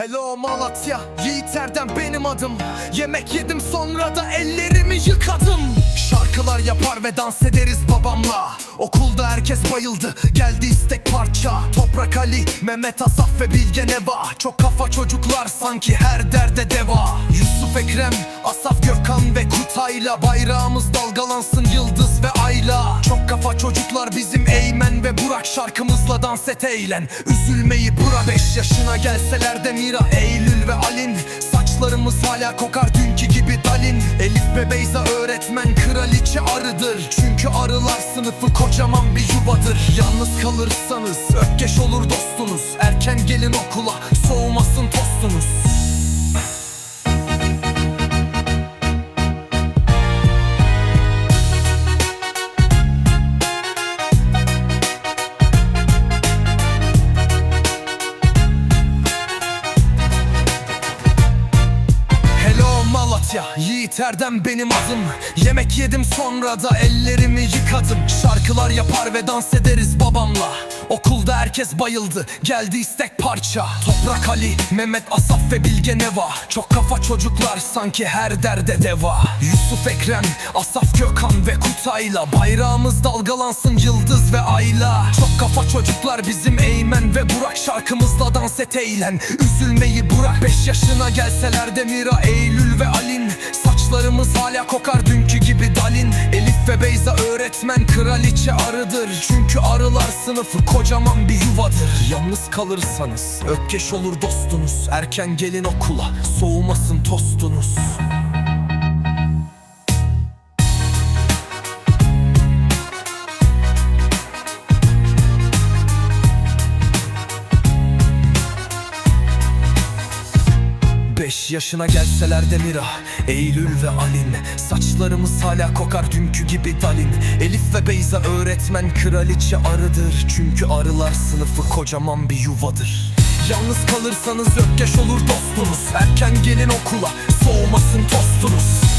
Hello Malatya, Yiğiter'den benim adım. Yemek yedim sonra da ellerimi yıkadım. Şarkılar yapar ve dans ederiz babamla. Okulda herkes bayıldı, geldi istek parça. Toprak Ali, Mehmet Asaf ve Bilge Neva. Çok kafa çocuklar sanki her derde deva. Yusuf Ekrem, Asaf Gökhan ve Kutay'la Bayrağımız dalgalansın yıldız ve ayla. Çok kafa çocuklar bizim Eymen ve Burak Şarkımızla dans et eğlen. Üzülmeyi bırak. Beş yaşına gelseler de Mira, Eylül ve Alin. Saçlarımız hala kokar dünkü gibi Dalin. Elif ve Beyza öğretmen kraliçe arıdır. Çünkü arılar sınıfı kocaman bir yuvadır. Yalnız kalırsanız ökkeş olur dostunuz. Erken gelin okula soğumasın tostunuz Malatya, Yiğiter'den benim adım. Yemek yedim sonra da ellerimi yıkadım. Şarkılar yapar ve dans ederiz babamla. Okulda herkes bayıldı, geldi istek parça. Toprak Ali, Mehmet Asaf ve Bilge Neva. Çok kafa çocuklar sanki her derde deva. Yusuf Ekrem, Asaf Gökhan ve Kutay'la. Bayrağımız dalgalansın yıldız ve ayla. Çok kafa çocuklar bizim Eymen ve Şarkımızla dans et eğlen. Üzülmeyi bırak Beş yaşına gelseler de Mira, Eylül ve Alin. Saçlarımız hala kokar dünkü gibi Dalin. Elif ve Beyza öğretmen kraliçe arıdır. Çünkü arılar sınıfı kocaman bir yuvadır. Yalnız kalırsanız ökkeş olur dostunuz. Erken gelin okula soğumasın tostunuz Beş yaşına gelseler de Mira, Eylül ve Alin. Saçlarımız hala kokar dünkü gibi Dalin. Elif ve Beyza öğretmen kraliçe arıdır. Çünkü arılar sınıfı kocaman bir yuvadır. Yalnız kalırsanız ökkeş olur dostunuz. Erken gelin okula soğumasın tostunuz